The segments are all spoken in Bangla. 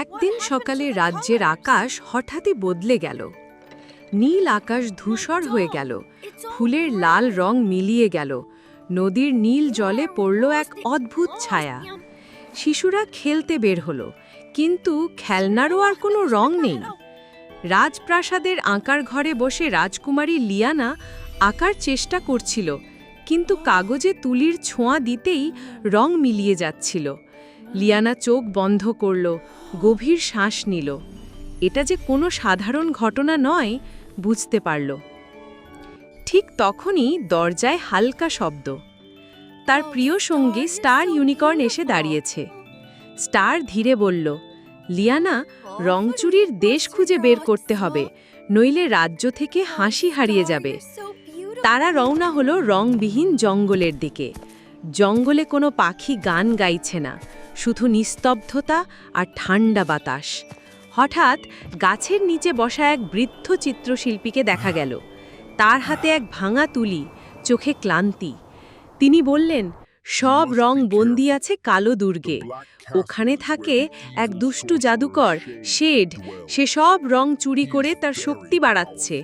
একদিন সকালে রাজ্যের আকাশ হঠাৎই বদলে গেল। নীল আকাশ ধূসর হয়ে গেল। ফুলের লাল রং মিলিয়ে গেল। নদীর নীল জলে পড়ল এক অদ্ভুত ছায়া। শিশুরা খেলতে বের হলো, কিন্তু খেলনারও আর কোনো রং নেই। রাজপ্রাসাদের আঁকার ঘরে বসে রাজকুমারী লিয়ানা আঁকার চেষ্টা করছিল, কিন্তু কাগজে তুলির ছোঁয়া দিতেই রং মিলিয়ে যাচ্ছিল। লিয়ানা চোখ বন্ধ করল, গভীর শ্বাস নিল। এটা যে কোনো সাধারণ ঘটনা নয়, বুঝতে পারল। ঠিক তখনই দরজায় হালকা শব্দ। তার প্রিয় সঙ্গী স্টার ইউনিকর্ন এসে দাঁড়িয়েছে। স্টার ধীরে বলল, লিয়ানা, রংচুরির দেশ খুঁজে বের করতে হবে, নইলে রাজ্য থেকে হাসি হারিয়ে যাবে। তারা রওনা হলো রংবিহীন জঙ্গলের দিকে। জঙ্গলে কোনো পাখি গান গাইছে না, শুধু নিস্তব্ধতা আর ঠান্ডা বাতাস। হঠাৎ গাছের নিচে বসা এক বৃদ্ধ চিত্রশিল্পীকে দেখা গেল। তার হাতে এক ভাঙা তুলি, চোখে ক্লান্তি। তিনি বললেন, সব রং বন্দি আছে কালো দুর্গে। ওখানে থাকে এক দুষ্টু জাদুকর, শেড। সে সব রং চুরি করে তার শক্তি বাড়াচ্ছে।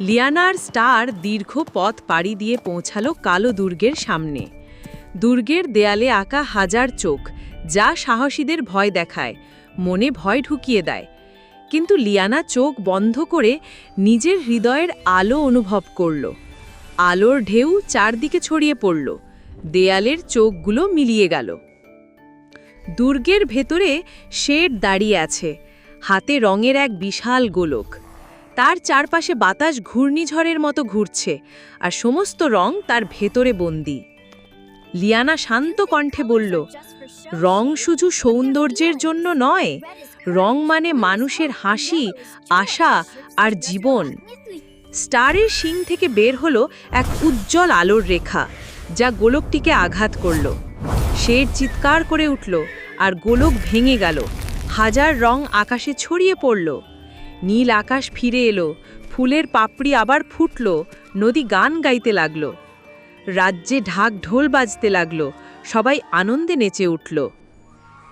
লিয়ানার স্টার দীর্ঘ পথ পাড়ি দিয়ে পৌঁছালো কালো দুর্গের সামনে। দুর্গের দেয়ালে আঁকা হাজার চোখ, যা সাহসীদের ভয় দেখায়, মনে ভয় ঢুকিয়ে দেয়। কিন্তু লিয়ানা চোখ বন্ধ করে নিজের হৃদয়ের আলো অনুভব করল। আলোর ঢেউ চারদিকে ছড়িয়ে পড়ল। দেয়ালের চোখগুলো মিলিয়ে গেল। দুর্গের ভেতরে শেড দাঁড়িয়ে আছে, হাতে রঙের এক বিশাল গোলক। তার চারপাশে বাতাস ঘূর্ণিঝড়ের মতো ঘুরছে, আর সমস্ত রং তার ভেতরে বন্দি। লিয়ানা শান্ত কণ্ঠে বলল, রং শুধু সৌন্দর্যের জন্য নয়, রং মানে মানুষের হাসি, আশা আর জীবন। স্টারের শিং থেকে বের হলো এক উজ্জ্বল আলোর রেখা, যা গোলকটিকে আঘাত করল। শের চিৎকার করে উঠল আর গোলক ভেঙে গেল। হাজার রং আকাশে ছড়িয়ে পড়ল। নীল আকাশ ফিরে এলো, ফুলের পাপড়ি আবার ফুটল, নদী গান গাইতে লাগল। রাজ্যে ঢাক ঢোল বাজতে লাগল। সবাই আনন্দে নেচে উঠল।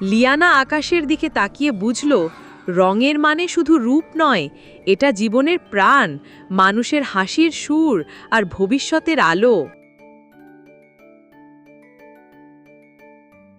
লিয়ানা আকাশের দিকে তাকিয়ে বুঝল, রঙের মানে শুধু রূপ নয়, এটা জীবনের প্রাণ, মানুষের হাসির সুর আর ভবিষ্যতের আলো।